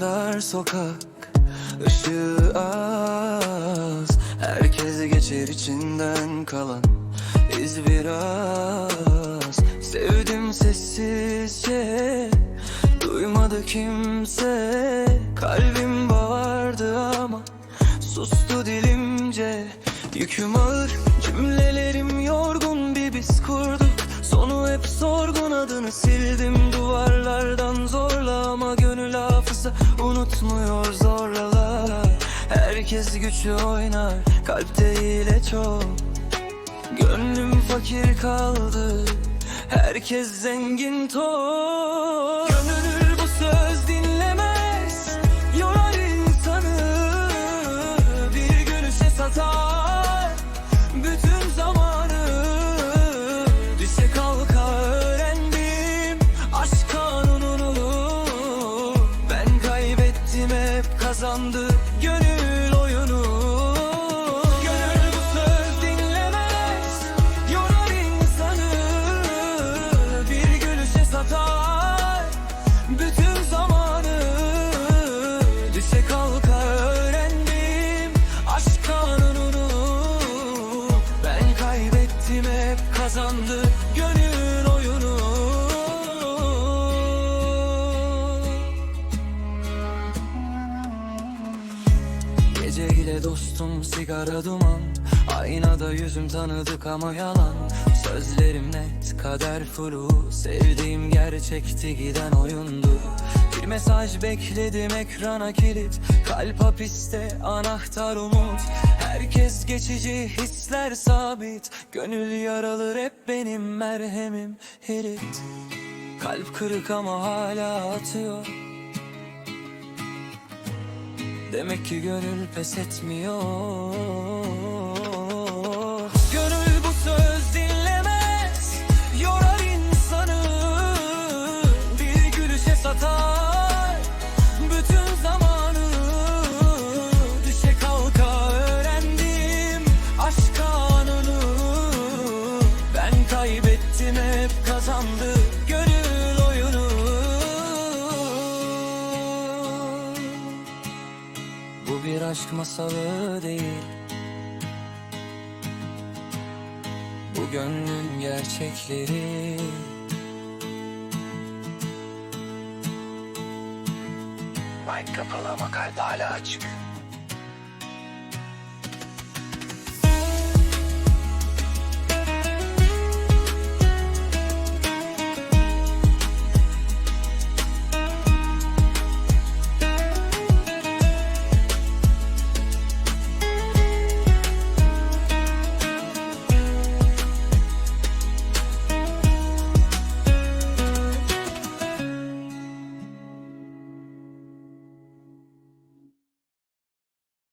dar sokak ışığı az. Herkes geçer içinden kalan iz biraz. Sevdim sessizce Duymadı kimse. Kalbim bağırdı ama Sustu dilimce. Yüküm ağır Cümlelerim yorgun bir biz kurduk. Sonu hep sorgun adını sildim Unutmuyor zorlala Herkes güçlü oynar Kalp değil çok. Gönlüm fakir kaldı Herkes zengin tok Gönül bu söz kazandı Gönül oyunu. Gönül bu söz dinlemez Yorar insanı. Bir gülüşe satar Bütün zamanı. Düşe kalka öğrendim Aşk kanununu. Ben kaybettim hep kazandı ile dostum sigara duman. Aynada yüzüm tanıdık ama yalan. Sözlerim net kader flu. Sevdiğim gerçekti giden oyundu. Bir mesaj bekledim ekrana kilit. Kalp hapiste anahtar umut. Herkes geçici hisler sabit. Gönül yaralı hep benim merhemim hirit. Kalp kırık ama hala atıyor Demek ki gönül pes etmiyor aşk masalı değil. Bu gönlün gerçekleri. Mic kapalı ama kalp hala açık